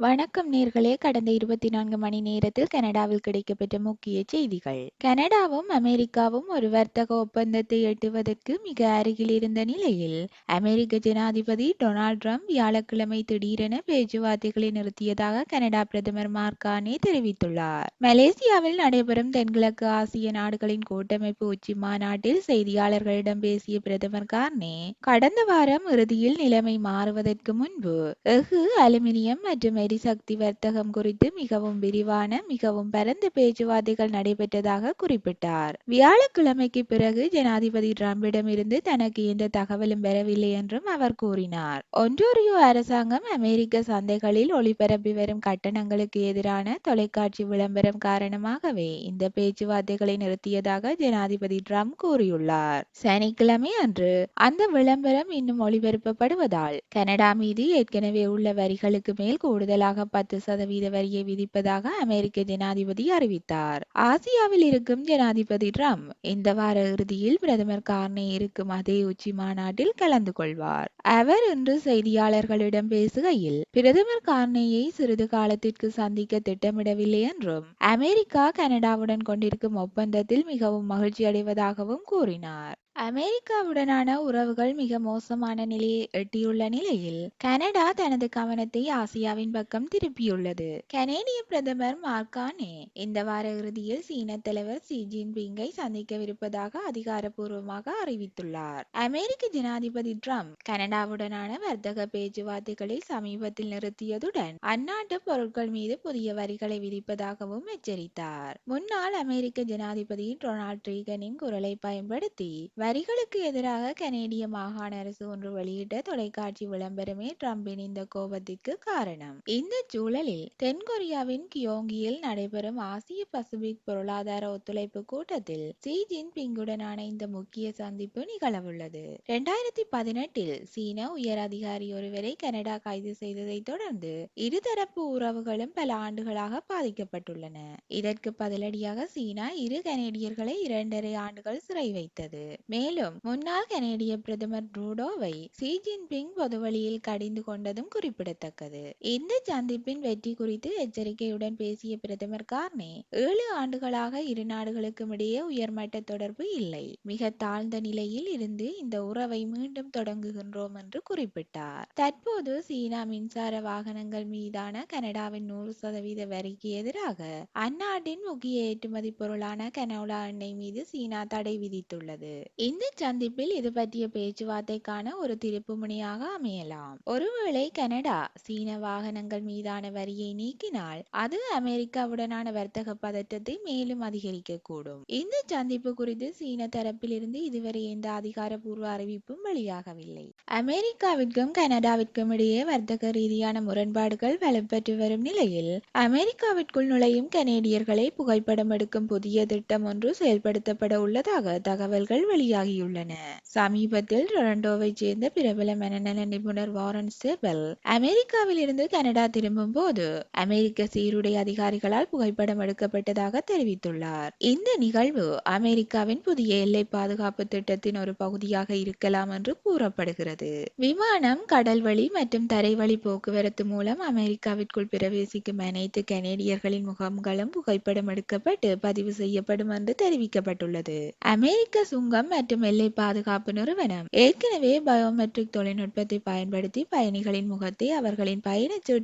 வணக்கம் நேர்களே. கடந்த இருபத்தி நான்கு மணி நேரத்தில் கனடாவில் கிடைக்கப்பெற்ற முக்கிய செய்திகள். கனடாவும் அமெரிக்காவும் ஒரு வர்த்தக ஒப்பந்தத்தை எட்டுவதற்கு மிக அருகில் இருந்த நிலையில் அமெரிக்க ஜனாதிபதி டொனால்ட் ட்ரம்ப் வியாழக்கிழமை திடீரென பேச்சுவார்த்தைகளை நிறுத்தியதாக கனடா பிரதமர் மார்கானே தெரிவித்துள்ளார். மலேசியாவில் நடைபெறும் தென்கிழக்கு ஆசிய நாடுகளின் கூட்டமைப்பு உச்சி மாநாட்டில் செய்தியாளர்களிடம் பேசிய பிரதமர் கார்னே கடந்த வாரம் இறுதியில் நிலைமை மாறுவதற்கு முன்பு எஃகு அலுமினியம் மற்றும் எரிசக்தி வர்த்தகம் குறித்து மிகவும் விரிவான மிகவும் பரந்த பேச்சுவார்த்தைகள் நடைபெற்றதாக குறிப்பிட்டார். வியாழக்கிழமைக்கு பிறகு ஜனாதிபதி டிரம்பிடமிருந்து தனக்கு எந்த தகவலும் பெறவில்லை என்றும் அவர் கூறினார். ஒன்றோரியோ அரசாங்கம் அமெரிக்க சந்தைகளில் ஒளிபரப்பி வரும் கட்டணங்களுக்கு எதிரான தொலைக்காட்சி விளம்பரம் காரணமாகவே இந்த பேச்சுவார்த்தைகளை நிறுத்தியதாக ஜனாதிபதி ட்ரம்ப் கூறியுள்ளார். சனிக்கிழமை அன்று அந்த விளம்பரம் இன்னும் ஒளிபரப்பப்படுவதால் கனடா மீது ஏற்கனவே உள்ள வரிகளுக்கு மேல் கூடுதல் கூடுதலாக பத்து சதவீத வரியை விதிப்பதாக அமெரிக்க ஜனாதிபதி அறிவித்தார். ஆசியாவில் இருக்கும் ஜனாதிபதி ட்ரம்ப் இந்த வார இறுதியில் பிரதமர் கார்னே இருக்கும் அதே உச்சி மாநாட்டில் கலந்து கொள்வார். அவர் இன்று செய்தியாளர்களிடம் பேசுகையில் பிரதமர் கார்னேயை சிறிது காலத்திற்கு சந்திக்க திட்டமிடவில்லை என்றும் அமெரிக்கா கனடாவுடன் கொண்டிருக்கும் ஒப்பந்தத்தில் மிகவும் மகிழ்ச்சி அடைவதாகவும் கூறினார். அமெரிக்காவுடனான உறவுகள் மிக மோசமான நிலையை எட்டியுள்ள நிலையில் கனடா தனது கவனத்தை ஆசியாவின் பக்கம் பக்கம் திருப்பியுள்ளது. கனேடிய பிரதமர் மார்கானே இந்த வார இறுதியில் சீன தலைவர் ஷி ஜின்பிங்கை சந்திக்கவிருப்பதாக அதிகாரப்பூர்வமாக அறிவித்துள்ளார். அமெரிக்க ஜனாதிபதி ட்ரம்ப் கனடாவுடனான வர்த்தக பேச்சுவார்த்தைகளை சமீபத்தில் நிறுத்தியதுடன் அந்நாட்டு பொருட்கள் மீது புதிய வரிகளை விதிப்பதாகவும் எச்சரித்தார். முன்னாள் அமெரிக்க ஜனாதிபதி டொனால்ட் ரீகனின் குரலை பயன்படுத்தி வரிகளுக்கு எதிராக கனேடிய மாகாண அரசு ஒன்று வெளியிட்ட தொலைக்காட்சி விளம்பரமே டிரம்பின் இந்த கோபத்திற்கு காரணம். இந்த சூழலில் தென்கொரியாவின் கியோங்கியில் நடைபெறும் ஆசிய பசிபிக் பொருளாதார ஒத்துழைப்பு கூட்டத்தில் சி ஜின்பிங்குடனான இந்த முக்கிய சந்திப்பு நிகழவுள்ளது. இரண்டாயிரத்தி பதினெட்டில் சீன உயர் அதிகாரி ஒருவரை கனடா கைது செய்ததை தொடர்ந்து இருதரப்பு உறவுகளும் பல ஆண்டுகளாக பாதிக்கப்பட்டுள்ளன. இதற்கு பதிலடியாக சீனா இரு கனேடியர்களை இரண்டரை ஆண்டுகள் சிறை வைத்தது. மேலும் முன்னாள் கனேடிய பிரதமர் ட்ரூடோவை சி ஜின்பிங் பொதுவழியில் கடிந்து கொண்டதும் குறிப்பிடத்தக்கது. இந்த சந்திப்பின் வெற்றி குறித்து எச்சரிக்கையுடன் பேசிய பிரதமர் கார்னே ஏழு ஆண்டுகளாக இரு நாடுகளுக்கும் இடையே உயர்மட்ட தொடர்பு இல்லை. மிக தாழ்ந்த நிலையில் இருந்து இந்த உறவை மீண்டும் தொடங்குகின்றோம் என்று குறிப்பிட்டார். தற்போது சீனா மின்சார வாகனங்கள் மீதான கனடாவின் நூறு சதவீத வரிக்கு எதிராக அந்நாட்டின் முக்கிய ஏற்றுமதி பொருளான கனோலா எண்ணெய் மீது சீனா தடை விதித்துள்ளது. இந்த சந்திப்பில் இது பற்றிய பேச்சுவார்த்தைக்கான ஒரு திருப்பு முனையாக அமையலாம். ஒருவேளை கனடா சீன வாகனங்கள் மீதான வரியை நீக்கினால் அது அமெரிக்காவுடனான வர்த்தக பதற்றத்தை மேலும் அதிகரிக்கக்கூடும். இந்த சந்திப்பு குறித்து சீன தரப்பிலிருந்து இதுவரை எந்த அதிகாரப்பூர்வ அறிவிப்பும் வெளியாகவில்லை. அமெரிக்காவிற்கும் கனடாவிற்கும் இடையே வர்த்தக ரீதியான முரண்பாடுகள் வலுப்பெற்று வரும் நிலையில் அமெரிக்காவிற்குள் நுழையும் கனேடியர்களை புகைப்படம் எடுக்கும் புதிய திட்டம் ஒன்று செயல்படுத்தப்பட உள்ளதாக தகவல்கள் வெளியாகியுள்ளன. சமீபத்தில் டொரண்டோவை சேர்ந்த பிரபல மனநல நிபுணர் வாரன் சேபல் அமெரிக்காவில் இருந்து கனடா திரும்பும் போது அமெரிக்க சீருடை அதிகாரிகளால் புகைப்படம் எடுக்கப்பட்டதாக தெரிவித்துள்ளார். இந்த நிகழ்வு அமெரிக்காவின் புதிய எல்லை பாதுகாப்பு திட்டத்தின் ஒரு பகுதியாக இருக்கலாம் என்று கூறப்படுகிறது. விமானம் கடல்வழி மற்றும் தரைவழி போக்குவரத்து மூலம் அமெரிக்காவிற்குள் பிரவேசிக்கும் அனைத்து கனேடியர்களின் முகங்களும் புகைப்படம் எடுக்கப்பட்டு பதிவு செய்யப்படும் என்று தெரிவிக்கப்பட்டுள்ளது. அமெரிக்க சுங்கம் மற்றும் எல்லை பாதுகாப்பு நிறுவனம் ஏற்கனவே பயோமெட்ரிக் தொழில்நுட்பத்தை பயன்படுத்தி பயணிகளின் முகத்தை அவர்களின்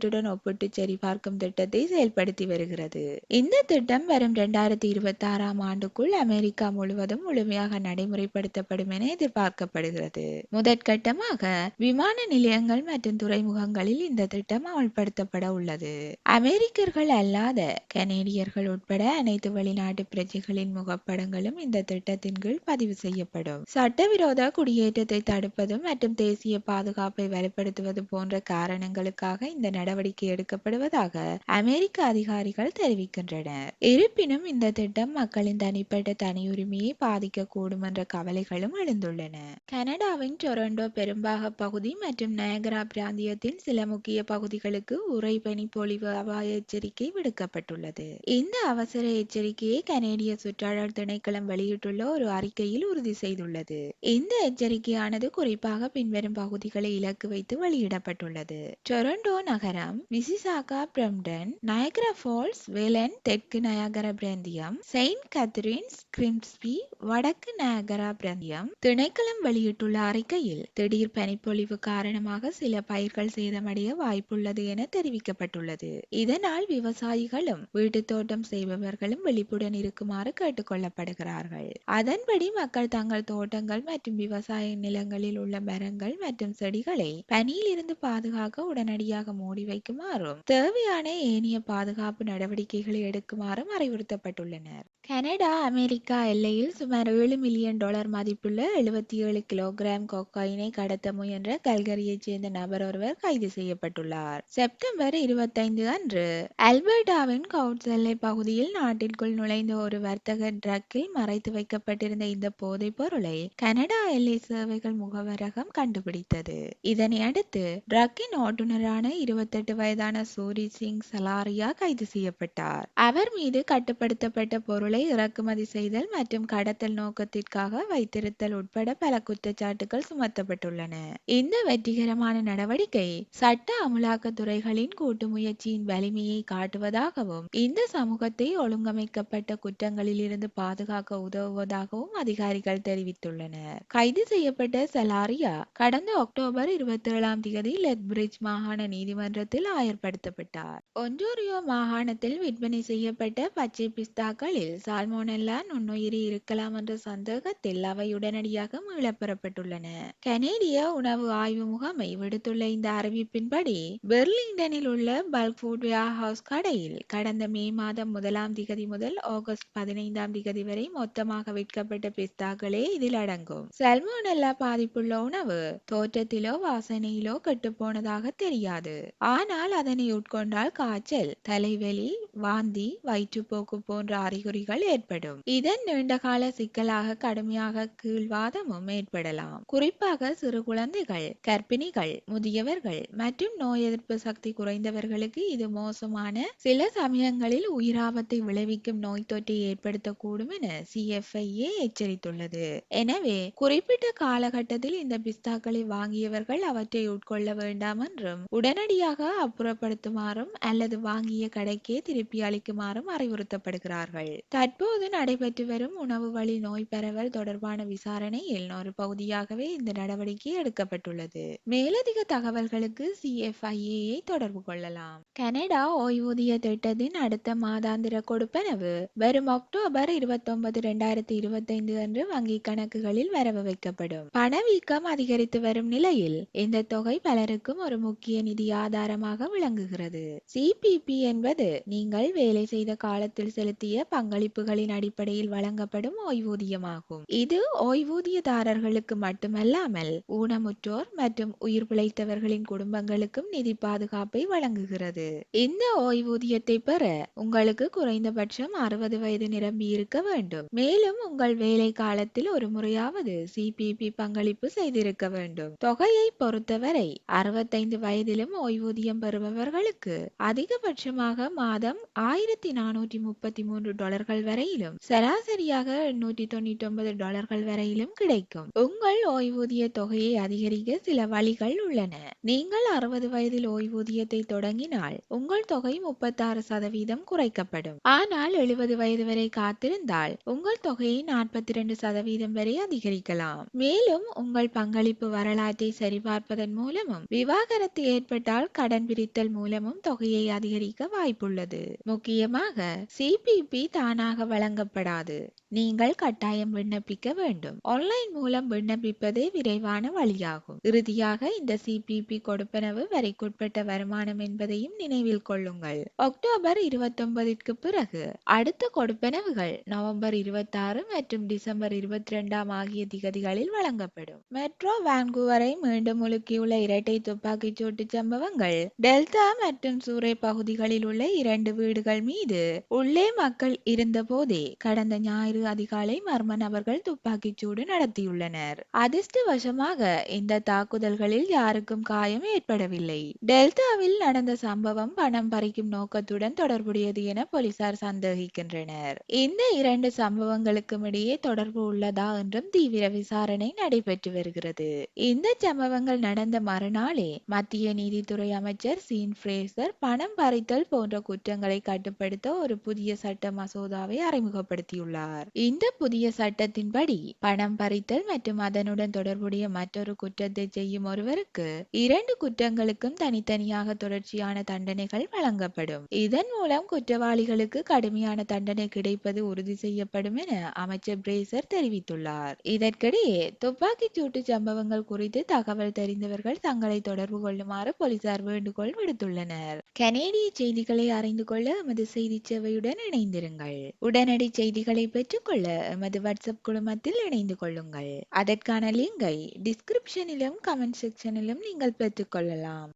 பயணச்சீட்டுடன் ஒப்பிட்டு சரி பார்க்கும் திட்டத்தை செயல்படுத்தி வருகிறது. இந்த திட்டம் வரும் இரண்டாயிரத்தி இருபத்தி ஆறாம் ஆண்டுக்குள் அமெரிக்கா முழுவதும் முழுமையாக நடைமுறைப்படுத்தப்படும் என எதிர்பார்க்கப்படுகிறது. முதற்கட்டமாக விமான நிலையங்கள் மற்றும் துறைமுகங்களில் இந்த திட்டம் அமல்படுத்தப்பட உள்ளது. அமெரிக்கர்கள் அல்லாத கனேடியர்கள் உட்பட அனைத்து வெளிநாட்டு பிரஜைகளின் முகப்படங்களும் இந்த திட்டத்தின் கீழ் பதிவு செய்யப்படும். சட்டவிரோத குடியேற்றத்தை தடுப்பது மற்றும் தேசிய பாதுகாப்பை வலுப்படுத்துவது போன்ற காரணங்களுக்காக இந்த நடவடிக்கை எடுக்கப்படுவதாக அமெரிக்க அதிகாரிகள் தெரிவிக்கின்றனர். இருப்பினும் இந்த திட்டம் மக்களின் தனிப்பட்ட தனியுரிமையை பாதிக்கக்கூடும் என்ற கவலைகளும் எழுந்துள்ளன. கனடாவின் டொரண்டோ பெரும்பாக பகுதி மற்றும் நயகரா பிராந்தியத்தின் சில முக்கிய பகுதிகளுக்கு உறைபனி பொழிவு அபாய எச்சரிக்கை விடுக்கப்பட்டுள்ளது. இந்த அவசர எச்சரிக்கையை கனேடிய சுற்றாடல் திணைக்களம் வெளியிட்டுள்ள ஒரு அறிக்கையில் உறுதி செய்துள்ளது. இந்த எச்சரிக்கையானது குறிப்பாக பின்வரும் பகுதிகளை இலக்கு வைத்து வெளியிடப்பட்டுள்ளது. டொரண்டோ நகரம் Mississauga Brampton Niagara Falls Welland தெற்கு நயகரா பிராந்தியம் செயின்ட் கத்தரின்ஸ் கிரிம்ஸ்பி வடக்கு நயகரா பிராந்தியம். திணைக்களம் வெளியிட்டுள்ள அறிக்கையில் திடீர் பனிப்பொழிவு காரணமாக சில பயிர்கள் சேதமடைய வாய்ப்புள்ளது என தெரிவிக்கப்பட்டுள்ளது. இதனால் விவசாயிகளும் வீட்டு தோட்டம் செய்பவர்களும் விழிப்புடன் இருக்குமாறு கேட்டுக்கொள்ளப்படுகிறார்கள். அதன்படி மக்கள் தங்கள் தோட்டங்கள் மற்றும் விவசாய நிலங்களில் உள்ள மரங்கள் மற்றும் செடிகளை பனியில் இருந்து பாதுகாக்க உடனடியாக மூடி வைக்குமாறும் தேவையான ஏனைய பாதுகாப்பு நடவடிக்கைகளை எடுக்குமாறும் அறிவுறுத்தப்பட்டுள்ளனர். கனடா அமெரிக்கா எல்லையில் சுமார் ஏழு மில்லியன் டாலர் மதிப்புள்ள எழுபத்தி ஏழு கிலோகிராம் கொக்காயினை கடத்த முயன்ற கல்கரியைச் சேர்ந்த நபர் ஒருவர் கைது செய்யப்பட்டுள்ளார். செப்டம்பர் இருபத்தைந்து அன்று அல்பர்டாவின் கவுட் எல்லை பகுதியில் நாட்டிற்குள் நுழைந்த ஒரு வர்த்தக ட்ரக்கில் மறைத்து வைக்கப்பட்டிருந்த இந்த போதைப் பொருளை கனடா எல்லை சேவைகள் முகவரகம் கண்டுபிடித்தது. இதனை அடுத்து ட்ரக்கின் ஓட்டுநரான இருபத்தெட்டு வயதான சூரி சிங் சலாரியா கைது செய்யப்பட்டார். அவர் மீது கட்டுப்படுத்தப்பட்ட பொருளை இறக்குமதி செய்தல் மற்றும் கடத்தல் நோக்கத்திற்காக வைத்திருத்தல் உட்பட பல குற்றச்சாட்டுகள் சுமத்தப்பட்டுள்ளன. இந்த வெற்றிகரமான நடவடிக்கை சட்ட அமலாக்கத்துறைகளின் கூட்டு முயற்சியின் வலிமையை காட்டுவதாகவும் இந்த சமூகத்தை ஒழுங்கமைக்கப்பட்ட குற்றங்களில் இருந்து பாதுகாக்க உதவுவதாகவும் அதிகாரிகள் தெரிவித்துள்ளனர். கைது செய்யப்பட்ட சலாரியா கடந்த அக்டோபர் இருபத்தி ஏழாம் தேதி லெத்பிரிட்ஜ் மாகாண நீதிமன்றத்தில் ஆயர்படுத்தப்பட்டார். ஒன்டோரியோ மாகாணத்தில் விற்பனை செய்யப்பட்ட பச்சை பிஸ்தாக்களில் சால்மோனெல்லா நுண்ணுயிரி இருக்கலாம் என்ற சந்தேகத்தில் அவை உடனடியாக மீளப்பெறப்பட்டுள்ளன கனேடிய உணவு ஆய்வு முகமை விடுத்துள்ள இந்த அறிவிப்பின்படி பெர்லிங்டனில் உள்ள பல்க் ஃபுட் ஹவுஸ் கடையில் கடந்த மே மாதம் முதலாம் திகதி முதல் ஆகஸ்ட் பதினைந்தாம் திகதி வரை மொத்தமாக விற்கப்பட்ட பிஸ்தாக்களே இதில் அடங்கும். சல்மோனெல்லா பாதிப்புள்ள உணவு தோற்றத்திலோ வாசனையிலோ கெட்டுப்போனதாக தெரியாது. ஆனால் அதனை உட்கொண்டால் காய்ச்சல் தலைவலி வாந்தி வயிற்றுப்போக்கு போன்ற அறிகுறிகள் ஏற்படும். இதன் நீண்டகால சிக்கலாக கடுமையாக கீழ்வாதமும் ஏற்படலாம். குறிப்பாக சிறு குழந்தைகள் கர்ப்பிணிகள் முதியவர்கள் மற்றும் நோய் எதிர்ப்பு சக்தி குறைந்தவர்களுக்கு இது மோசமான சில சமயங்களில் உயிராபத்தை விளைவிக்கும் நோய் தொற்றை ஏற்படுத்தக்கூடும் என சிஎஃப்ஐஏ எச்சரித்துள்ளது. எனவே குறிப்பிட்ட காலகட்டத்தில் இந்த பிஸ்தாக்களை வாங்கியவர்கள் அவற்றை உட்கொள்ள வேண்டாம் என்றும் உடனடியாக அப்புறப்படுத்துமாறும் அல்லது வாங்கிய கடைக்கே திருப்பி அளிக்குமாறும் அறிவுறுத்தப்படுகிறார்கள். தற்போது நடைபெற்று வரும் உணவு வழி நோய் பரவல் தொடர்பான விசாரணையில் ஒரு பகுதியாகவே இந்த நடவடிக்கை எடுக்கப்பட்டுள்ளது. மேலதிக தகவல்களுக்கு சிஎஃப்ஐஏ தொடர்பு கொள்ளலாம். கனடா ஓய்வூதிய திட்டத்தின் அடுத்த மாதாந்திர கொடுப்பனவு வரும் அக்டோபர் இருபத்தொன்பது இரண்டாயிரத்தி இருபத்தைந்து அன்று வங்கி கணக்குகளில் வரவு வைக்கப்படும். பணவீக்கம் அதிகரித்து வரும் நிலையில் இந்த தொகை பலருக்கும் ஒரு முக்கிய நிதி ஆதாரமாக விளங்குகிறது. சிபிபி என்பது நீங்கள் வேலை செய்த காலத்தில் செலுத்திய பங்களிப்புகளின் அடிப்படையில் வழங்கப்படும் ஓய்வூதியமாகும். இது ஓய்வூதியதாரர்களுக்கு மட்டுமல்லாமல் ஊனமுற்றோர் மற்றும் உயிர் பிழைத்தவர்களின் குடும்பங்களுக்கும் நிதி பாதுகாப்பை வழங்குகிறது. இந்த ஓய்வூதியத்தை பெற உங்களுக்கு குறைந்தபட்சம் அறுபது வயது நிரம்பி இருக்க வேண்டும். மேலும் உங்கள் வேலை காலத்தில் ஒரு முறையாவது சிபிபி பங்களிப்பு செய்திருக்க வேண்டும். தொகையை பொறுத்தவரை அறுபத்தைந்து வயதிலும் ஊதியம் பெறுபவர்களுக்கு அதிகபட்சமாக மாதம் ஆயிரத்தி நானூற்றி முப்பத்தி மூன்று டாலர்கள் வரையிலும் சராசரியாக எண்ணூற்றி தொண்ணூற்றி ஒன்பது டாலர்கள் வரையிலும் கிடைக்கும். உங்கள் ஓய்வூதிய தொகையை அதிகரிக்க சில வழிகள் உள்ளன. நீங்கள் அறுபது வயதில் ஓய்வூதியத்தை தொடங்கினால் உங்கள் தொகை முப்பத்தாறு சதவீதம் குறைக்கப்படும். ஆனால் எழுபது வயது வரை காத்திருந்தால் உங்கள் தொகையை நாற்பத்தி இரண்டு சதவீதம் வரை அதிகரிக்கலாம். மேலும் உங்கள் பங்களிப்பு வரலாற்றை சரிபார்ப்பதன் மூலமும் விவாகரத்து ஏற்பட்டால் கடன் பிரித்தல் மூலமும் தொகையை அதிகரிக்க வாய்ப்புள்ளது. முக்கியமாக சிபிபி தானாக வழங்கப்படாது. நீங்கள் கட்டாயம் விண்ணப்பிக்க வேண்டும். ஆன்லைன் மூலம் விண்ணப்பிப்பதே விரைவான வழியாகும். இறுதியாக இந்த சிபிபி கொடுப்பனவு வரைக்குட்பட்ட வருமானம் என்பதையும் நினைவில் கொள்ளுங்கள். அக்டோபர் இருபத்தொன்பதிற்கு பிறகு அடுத்த கொடுப்பனவுகள் நவம்பர் இருபத்தாறு மற்றும் டிசம்பர் இருபத்தி ரெண்டாம் ஆகிய திகதிகளில் வழங்கப்படும். மெட்ரோ வான்கூவரை மீண்டும் முழுக்கியுள்ள இரட்டை துப்பாக்கிச் சூட்டு சம்பவங்கள் டெல்டா மற்றும் சூறை பகுதிகளில் உள்ள இரண்டு வீடுகள் மீது உள்ளே மக்கள் இருந்த போதே கடந்த ஞாயிறு அதிகாலை மர்ம நபர்கள் துப்பாக்கிச் சூடு நடத்தியுள்ளனர். அதிர்ஷ்டவசமாக இந்த தாக்குதல்களில் யாருக்கும் காயம் ஏற்படவில்லை. டெல்டாவில் நடந்த சம்பவம் பணம் பறிக்கும் நோக்கத்துடன் தொடர்புடையது என போலீசார் சந்தேகிக்கின்றனர். இந்த இரண்டு சம்பவங்களுக்கும் இடையே தொடர்பு உள்ளதா என்றும் தீவிர விசாரணை நடைபெற்று வருகிறது. இந்த சம்பவங்கள் நடந்த மறுநாளே மத்திய நீதித்துறை அமைச்சர் அமைச்சர் சீன் ஃப்ரேசர் பணம் பறித்தல் போன்ற குற்றங்களை கட்டுப்படுத்த ஒரு புதிய சட்ட மசோதாவை அறிமுகப்படுத்தியுள்ளார். இந்த புதிய சட்டத்தின்படி பணம் பறித்தல் மற்றும் அதனுடன் தொடர்புடைய மற்றொரு குற்றத்தை செய்யும் ஒருவருக்கு இரண்டு குற்றங்களுக்கும் தனித்தனியாக தொடர்ச்சியான தண்டனைகள் வழங்கப்படும். இதன் மூலம் குற்றவாளிகளுக்கு கடுமையான தண்டனை கிடைப்பது உறுதி செய்யப்படும் என அமைச்சர் பிரேசர் தெரிவித்துள்ளார். இதற்கிடையே துப்பாக்கிச் சூட்டு சம்பவங்கள் குறித்து தகவல் தெரிந்தவர்கள் தங்களை தொடர்பு கொள்ளுமாறு போலீசார் வேண்டுகோள் விடுத்துள்ளனர். கனேடிய செய்திகளை அறிந்து கொள்ள எமது செய்தி சேவையுடன் இணைந்திருங்கள். உடனடி செய்திகளை பெற்றுக்கொள்ள எமது வாட்ஸ்அப் குழுமத்தில் இணைந்து கொள்ளுங்கள். அதற்கான லிங்கை டிஸ்கிரிப்ஷனிலும் கமெண்ட் செக்ஷனிலும் நீங்கள் பெற்றுக்கொள்ளலாம்